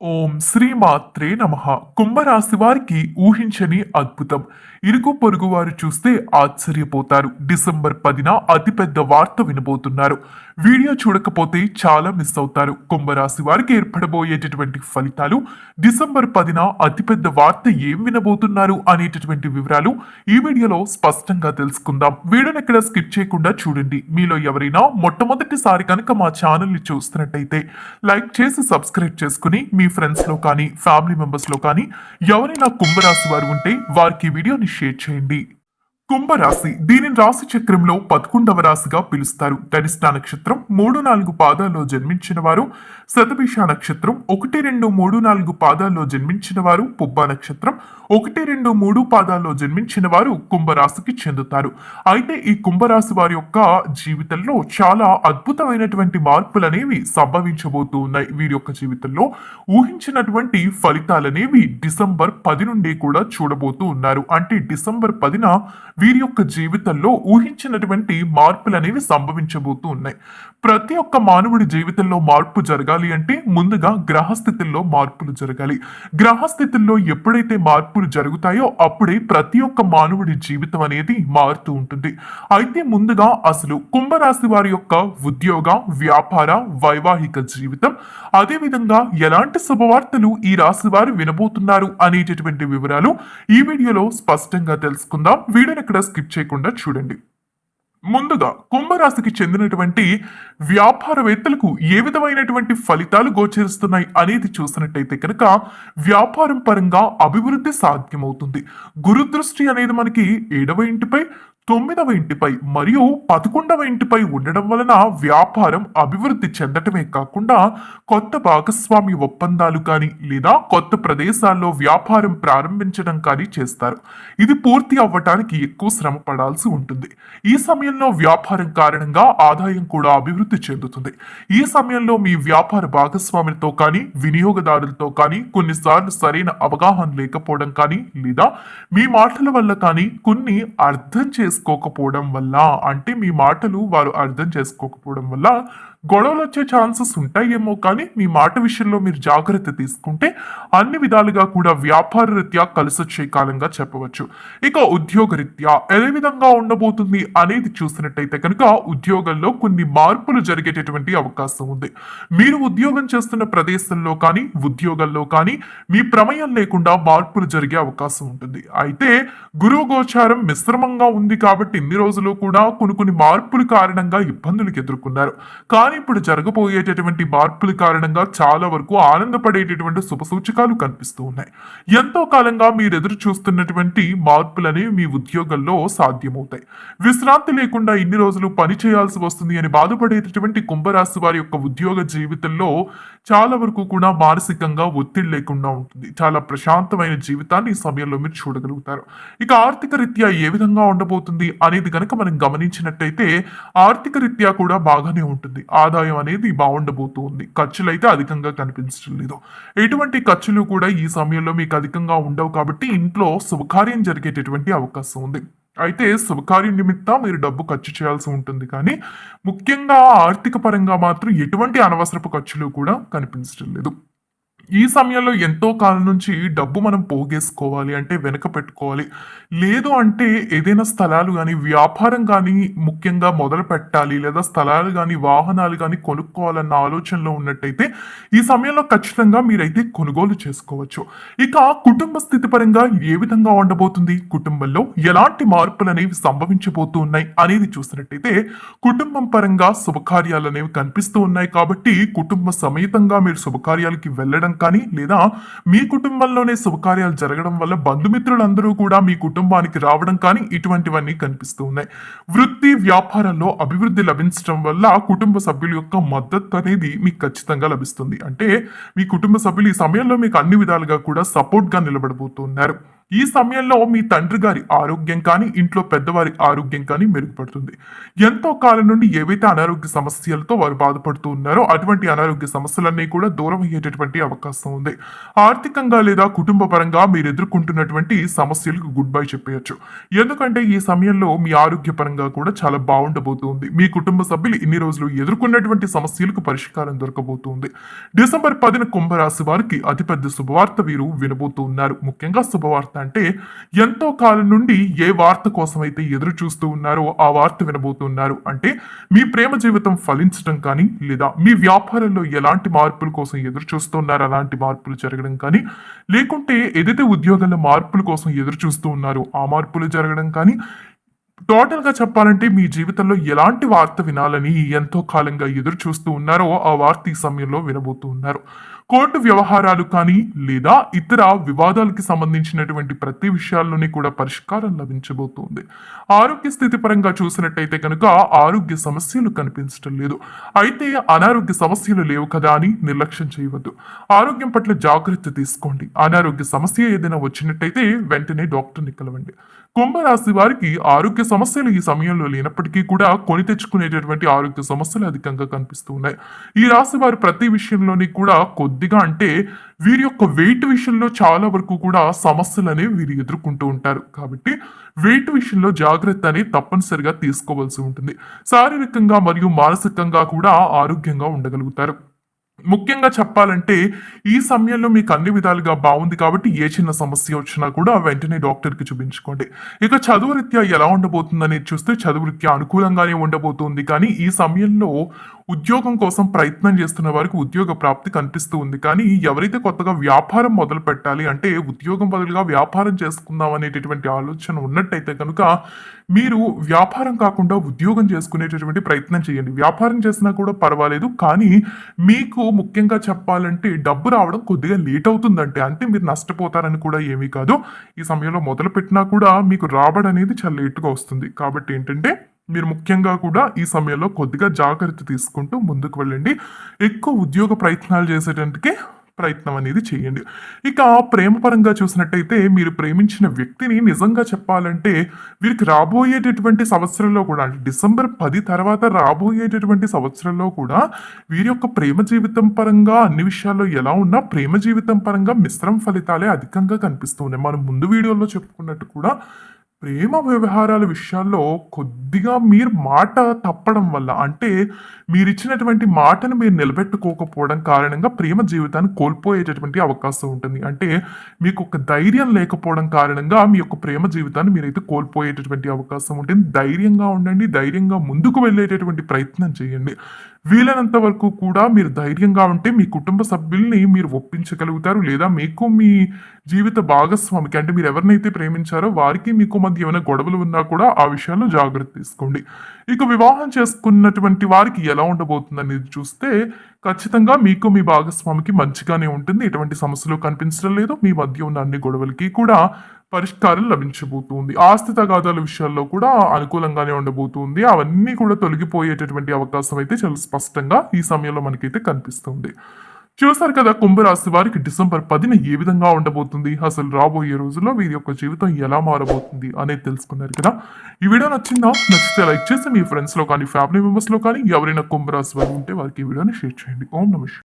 ఓం శ్రీమాత్రే నమ. కుంభరాశి వారికి ఊహించని అద్భుతం. ఇరుగు పొరుగు వారు చూస్తే ఆశ్చర్యపోతారు. డిసెంబర్ పదిన అతిపెద్ద వార్త వినబోతున్నారు. వీడియో చూడకపోతే చాలా మిస్ అవుతారు. కుంభరాశి వారికి ఏర్పడబోయేటటువంటి ఫలితాలు డిసెంబర్ పదిన అతిపెద్ద వార్త ఏం వినబోతున్నారు అనేటటువంటి వివరాలు ఈ వీడియోలో స్పష్టంగా తెలుసుకుందాం. వీడియోని ఎక్కడ స్కిప్ చేయకుండా చూడండి. మీలో ఎవరైనా మొట్టమొదటిసారి కనుక మా ఛానల్ని చూస్తున్నట్టయితే లైక్ చేసి సబ్స్క్రైబ్ చేసుకుని మీ ఫ్రెండ్స్లో కానీ ఫ్యామిలీ మెంబర్స్లో కానీ ఎవరైనా కుంభరాశి వారు ఉంటే వారికి వీడియోని షేర్ చేయండి. కుంభరాశి. దీనిని రాశి చక్రంలో పదకొండవ రాశిగా పిలుస్తారు. ధనిష్ట నక్షత్రం మూడు నాలుగు పాదాల్లో జన్మించిన వారు. శతభిష నక్షత్రం ఒకటి రెండు మూడు నాలుగు పాదాల్లో జన్మించిన వారు. పుబ్బ నక్షత్రం ఒకటి రెండు మూడు పాదాల్లో జన్మించిన వారు కుంభరాశికి చెందుతారు. అయితే ఈ కుంభరాశి వారి యొక్క జీవితంలో చాలా అద్భుతమైనటువంటి మార్పులు అనేవి సంభవించబోతూ ఉన్నాయి. వీరి యొక్క జీవితంలో ఊహించినటువంటి ఫలితాలనేవి డిసెంబర్ పది నుండి కూడా చూడబోతూ ఉన్నారు. అంటే డిసెంబర్ పదిన వీరి యొక్క జీవితంలో ఊహించినటువంటి మార్పులు అనేవి సంభవించబోతూ ఉన్నాయి ప్రతి ఒక్క మానవుడి జీవితంలో మార్పు జరగాలి అంటే ముందుగా గ్రహస్థితుల్లో మార్పులు జరగాలి. గ్రహస్థితుల్లో ఎప్పుడైతే మార్పులు జరుగుతాయో అప్పుడే ప్రతి ఒక్క మానవుడి జీవితం అనేది మారుతూ ఉంటుంది. అయితే ముందుగా అసలు కుంభరాశి వారి యొక్క ఉద్యోగ వ్యాపార వైవాహిక జీవితం అదేవిధంగా ఎలాంటి శుభవార్తలు ఈ రాశి వారు వినబోతున్నారు అనేటటువంటి వివరాలు ఈ వీడియోలో స్పష్టంగా తెలుసుకుందాం. వీడియోని ఇక్కడ స్కిప్ చేయకుండా చూడండి. ముందుగా కుంభరాశికి చెందినటువంటి వ్యాపారవేత్తలకు ఏ విధమైనటువంటి ఫలితాలు గోచరిస్తున్నాయి అనేది చూసినట్టయితే కనుక వ్యాపారం పరంగా అభివృద్ధి సాధ్యమవుతుంది. గురుదృష్టి అనేది మనకి ఏడవ ఇంటిపై తొమ్మిదవ ఇంటిపై మరియు పదకొండవ ఇంటిపై ఉండడం వలన వ్యాపారం అభివృద్ధి చెందటమే కాకుండా కొత్త భాగస్వామి ఒప్పందాలు కానీ లేదా కొత్త ప్రదేశాల్లో వ్యాపారం ప్రారంభించడం కానీ చేస్తారు. ఇది పూర్తి అవ్వటానికి ఎక్కువ శ్రమ పడాల్సి ఉంటుంది. ఈ సమయంలో వ్యాపారం కారణంగా ఆదాయం కూడా అభివృద్ధి చెందుతుంది. ఈ సమయంలో మీ వ్యాపార భాగస్వామితో కానీ వినియోగదారులతో కానీ కొన్నిసార్లు సరైన అవగాహన లేకపోవడం కానీ లేదా మీ మాటల వల్ల కానీ కొన్ని అర్థం చేసుకోకపోవడం వల్ల అంటే మీ మాటలు వారు అర్థం చేసుకోకపోవడం వల్ల గొడవలు వచ్చే ఛాన్సెస్ ఉంటాయేమో కానీ మీ మాట విషయంలో మీరు జాగ్రత్త తీసుకుంటే అన్ని విధాలుగా కూడా వ్యాపార రీత్యా కలిసొచ్చే కాలంగా చెప్పవచ్చు. ఇక ఉద్యోగ రీత్యా ఏ విధంగా ఉండబోతుంది అనేది చూసినట్టయితే కనుక ఉద్యోగంలో కొన్ని మార్పులు జరిగేటటువంటి అవకాశం ఉంది. మీరు ఉద్యోగం చేస్తున్న ప్రదేశంలో కానీ ఉద్యోగంలో కానీ మీ ప్రమేయం లేకుండా మార్పులు జరిగే అవకాశం ఉంటుంది. అయితే గురువు గోచారం మిశ్రమంగా ఉంది కాబట్టి ఇన్ని రోజులు కూడా కొన్ని కొన్ని మార్పుల కారణంగా ఇబ్బందులకు ఎదుర్కొన్నారు. కానీ ఇప్పుడు జరగబోయేటటువంటి మార్పుల కారణంగా చాలా వరకు ఆనందపడేటటువంటి శుభ సూచకాలు కనిపిస్తూ ఉన్నాయి. ఎంతో కాలంగా మీరు ఎదురు చూస్తున్నటువంటి మార్పులనేవి మీ ఉద్యోగంలో సాధ్యమవుతాయి. విశ్రాంతి లేకుండా ఇన్ని రోజులు పని చేయాల్సి వస్తుంది అని బాధపడేటటువంటి కుంభరాశి వారి యొక్క ఉద్యోగ జీవితంలో చాలా వరకు కూడా మానసికంగా ఒత్తిడి లేకుండా ఉంటుంది. చాలా ప్రశాంతమైన జీవితాన్ని ఈ సమయంలో మీరు చూడగలుగుతారు. ఇక ఆర్థిక రీత్యా ఏ విధంగా ఉండబోతుంది అనేది కనుక మనం గమనించినట్టయితే ఆర్థిక రీత్యా కూడా బాగానే ఉంటుంది. ఆదాయం అనేది బాగుండబోతూ ఉంది ఖర్చులు అయితే అధికంగా కనిపించడం లేదు. ఎటువంటి ఖర్చులు కూడా ఈ సమయంలో మీకు అధికంగా ఉండవు కాబట్టి ఇంట్లో శుభకార్యం జరిగేటటువంటి అవకాశం ఉంది. అయితే శుభకార్యం నిమిత్తం మీరు డబ్బు ఖర్చు చేయాల్సి ఉంటుంది కానీ ముఖ్యంగా ఆర్థిక పరంగా మాత్రం ఎటువంటి అనవసరపు ఖర్చులు కూడా కనిపించడం లేదు. ఈ సమయంలో ఎంతో కాలం నుంచి డబ్బు మనం పోగేసుకోవాలి అంటే వెనక పెట్టుకోవాలి. లేదు అంటే ఏదైనా స్థలాలు కానీ వ్యాపారం కానీ ముఖ్యంగా మొదలు పెట్టాలి లేదా స్థలాలు కానీ వాహనాలు కానీ కొనుక్కోవాలన్న ఆలోచనలో ఉన్నట్టయితే ఈ సమయంలో ఖచ్చితంగా మీరైతే కొనుగోలు చేసుకోవచ్చు. ఇక కుటుంబ స్థితి పరంగా ఏ విధంగా ఉండబోతుంది? కుటుంబంలో ఎలాంటి మార్పులు అనేవి సంభవించబోతూ ఉన్నాయి అనేది చూసినట్టయితే కుటుంబం పరంగా శుభకార్యాలు అనేవి కనిపిస్తూ ఉన్నాయి కాబట్టి కుటుంబ సమేతంగా మీరు శుభకార్యాలకి వెళ్ళడం కానీ లేదా మీ కుటుంబంలోనే శుభకార్యాలు జరగడం వల్ల బంధుమిత్రులందరూ కూడా మీ కుటుంబానికి రావడం కానీ ఇటువంటివన్నీ కనిపిస్తూ ఉన్నాయి. వృత్తి వ్యాపారంలో అభివృద్ధి లభించడం వల్ల కుటుంబ సభ్యుల యొక్క మద్దతు అనేది మీకు ఖచ్చితంగా లభిస్తుంది. అంటే మీ కుటుంబ సభ్యులు ఈ సమయంలో మీకు అన్ని విధాలుగా కూడా సపోర్ట్గా నిలబడబోతున్నారు. ఈ సమయంలో మీ తండ్రి గారి ఆరోగ్యం కానీ ఇంట్లో పెద్దవారి ఆరోగ్యం కానీ మెరుగుపడుతుంది. ఎంతో కాలం నుండి ఏవైతే అనారోగ్య సమస్యలతో వారు బాధపడుతూ ఉన్నారో అటువంటి అనారోగ్య సమస్యలన్నీ కూడా దూరం అయ్యేటటువంటి అవకాశం ఉంది. ఆర్థికంగా లేదా కుటుంబ పరంగా మీరు ఎదుర్కొంటున్నటువంటి సమస్యలకు గుడ్ బై చెప్పేయచ్చు. ఎందుకంటే ఈ సమయంలో మీ ఆరోగ్యపరంగా కూడా చాలా బాగుండబోతుంది. మీ కుటుంబ సభ్యులు ఇన్ని రోజులు ఎదుర్కొన్నటువంటి సమస్యలకు పరిష్కారం దొరకబోతుంది. డిసెంబర్ పదిన కుంభరాశి వారికి అతిపెద్ద శుభవార్త వీరు వినబోతూ ఉన్నారు. ముఖ్యంగా శుభవార్త అంటే ఎంతో కాలం నుండి ఏ వార్త కోసం అయితే ఎదురు చూస్తూ ఉన్నారో ఆ వార్త వినబోతున్నారు. అంటే మీ ప్రేమ జీవితం ఫలించడం కానీ లేదా మీ వ్యాపారంలో ఎలాంటి మార్పుల కోసం ఎదురు చూస్తున్నారు అలాంటి మార్పులు జరగడం కానీ లేకుంటే ఏదైతే ఉద్యోగంలో మార్పుల కోసం ఎదురు చూస్తూ ఉన్నారో ఆ మార్పులు జరగడం కానీ టోటల్గా చెప్పాలంటే మీ జీవితంలో ఎలాంటి వార్త వినాలని ఎంతో కాలంగా ఎదురు చూస్తూ ఉన్నారో ఆ వార్త ఈ సమయంలో వినబోతూ ఉన్నారు. కోర్టు వ్యవహారాలు కానీ లేదా ఇతర వివాదాలకి సంబంధించినటువంటి ప్రతి విషయాల్లోని కూడా పరిష్కారం లభించబోతుంది. ఆరోగ్య స్థితి పరంగా చూసినట్టయితే కనుక ఆరోగ్య సమస్యలు కనిపించడం లేదు. అయితే అనారోగ్య సమస్యలు లేవు కదా అని నిర్లక్ష్యం చేయవద్దు. ఆరోగ్యం పట్ల జాగ్రత్త తీసుకోండి. అనారోగ్య సమస్య ఏదైనా వచ్చినట్టయితే వెంటనే డాక్టర్ని కలవండి. కుంభరాశి వారికి ఆరోగ్య సమస్యలు ఈ సమయంలో లేనప్పటికీ కూడా కొని తెచ్చుకునేటటువంటి ఆరోగ్య సమస్యలు అధికంగా కనిపిస్తున్నాయి ఈ రాశి వారు ప్రతి విషయంలోని కూడా కొద్దిగా అంటే వీరి యొక్క వెయిట్ విషయంలో చాలా వరకు కూడా సమస్యలు అనేవి వీరు ఎదుర్కొంటూ ఉంటారు. కాబట్టి వెయిట్ విషయంలో జాగ్రత్త అనేది తప్పనిసరిగా తీసుకోవాల్సి ఉంటుంది. శారీరకంగా మరియు మానసికంగా కూడా ఆరోగ్యంగా ఉండగలుగుతారు. ముఖ్యంగా చెప్పాలంటే ఈ సమయంలో మీకు అన్ని విధాలుగా బాగుంది కాబట్టి ఏ చిన్న సమస్య వచ్చినా కూడా వెంటనే డాక్టర్కి చూపించుకోండి. ఇక చదువు రీత్యా ఎలా ఉండబోతుంది అనేది చూస్తే చదువు రీత్యా అనుకూలంగానే ఉండబోతుంది. కానీ ఈ సమయంలో ఉద్యోగం కోసం ప్రయత్నం చేస్తున్న వారికి ఉద్యోగ ప్రాప్తి కనిపిస్తూ ఉంది. కానీ ఎవరైతే కొత్తగా వ్యాపారం మొదలు పెట్టాలి అంటే ఉద్యోగం బదులుగా వ్యాపారం చేసుకుందాం అనేటటువంటి ఆలోచన ఉన్నట్టయితే కనుక మీరు వ్యాపారం కాకుండా ఉద్యోగం చేసుకునేటటువంటి ప్రయత్నం చేయండి. వ్యాపారం చేసినా కూడా పర్వాలేదు. కానీ మీకు ముఖ్యంగా చెప్పాలంటే డబ్బు రావడం కొద్దిగా లేట్ అవుతుందంటే అంటే మీరు నష్టపోతారని కూడా ఏమీ కాదు. ఈ సమయంలో మొదలు పెట్టినా కూడా మీకు రాబడి అనేది చాలా లేటుగా వస్తుంది. కాబట్టి ఏంటంటే మీరు ముఖ్యంగా కూడా ఈ సమయంలో కొద్దిగా జాగ్రత్త తీసుకుంటూ ముందుకు వెళ్ళండి. ఎక్కువ ఉద్యోగ ప్రయత్నాలు చేసేటందుకే ప్రయత్నం అనేది చేయండి. ఇక ప్రేమపరంగా చూసినట్టయితే మీరు ప్రేమించిన వ్యక్తిని నిజంగా చెప్పాలంటే వీరికి రాబోయేటటువంటి సంవత్సరంలో కూడా అంటే డిసెంబర్ పది తర్వాత రాబోయేటటువంటి సంవత్సరంలో కూడా వీరి యొక్క ప్రేమ జీవితం పరంగా అన్ని విషయాల్లో ఎలా ఉన్నా ప్రేమ జీవితం పరంగా మిశ్రమ ఫలితాలే అధికంగా కనిపిస్తూ ఉన్నాయి. మనం ముందు వీడియోలో చెప్పుకున్నట్టు కూడా ప్రేమ వ్యవహారాల విషయాల్లో కొద్దిగా మీరు మాట తప్పడం వల్ల అంటే మీరు ఇచ్చినటువంటి మాటను మీరు నిలబెట్టుకోకపోవడం కారణంగా ప్రేమ జీవితాన్ని కోల్పోయేటటువంటి అవకాశం ఉంటుంది. అంటే మీకు ఒక ధైర్యం లేకపోవడం కారణంగా మీ యొక్క ప్రేమ జీవితాన్ని మీరైతే కోల్పోయేటటువంటి అవకాశం ఉంటుంది. ధైర్యంగా ఉండండి ధైర్యంగా ముందుకు వెళ్ళేటటువంటి ప్రయత్నం చేయండి. వీలైనంత వరకు కూడా మీరు ధైర్యంగా ఉంటే మీ కుటుంబ సభ్యుల్ని మీరు ఒప్పించగలుగుతారు. లేదా మీకు మీ జీవిత భాగస్వామికి అంటే మీరు ఎవరినైతే ప్రేమించారో వారికి మీకు మధ్య ఏమైనా గొడవలు ఉన్నా కూడా ఆ విషయాల్లో జాగ్రత్త తీసుకోండి. ఇక వివాహం చేసుకున్నటువంటి వారికి ఎలా ఉండబోతుంది అనేది చూస్తే ఖచ్చితంగా మీకు మీ భాగస్వామికి మంచిగానే ఉంటుంది. ఎటువంటి సమస్యలు కనిపించడం లేదు. మీ మధ్య ఉన్న అన్ని గొడవలకి కూడా పరిష్కారం లభించబోతుంది. ఆస్తి తగాదాల విషయాల్లో కూడా అనుకూలంగానే ఉండబోతుంది. అవన్నీ కూడా తొలగిపోయేటటువంటి అవకాశం అయితే చాలా స్పష్టంగా ఈ సమయంలో మనకైతే కనిపిస్తుంది. చూసారు కదా కుంభరాశి వారికి డిసెంబర్ పదిన ఏ విధంగా ఉండబోతుంది? అసలు రాబోయే రోజుల్లో వీరి యొక్క జీవితం ఎలా మారబోతుంది అనేది తెలుసుకున్నారు కదా. ఈ వీడియో నచ్చిందా? నచ్చితే లైక్ చేసి మీ ఫ్రెండ్స్లో కానీ ఫ్యామిలీ మెంబర్స్లో కానీ ఎవరైనా కుంభరాశి వారు ఉంటే వారికి ఈ వీడియోని షేర్ చేయండి. ఓం నమస్కారం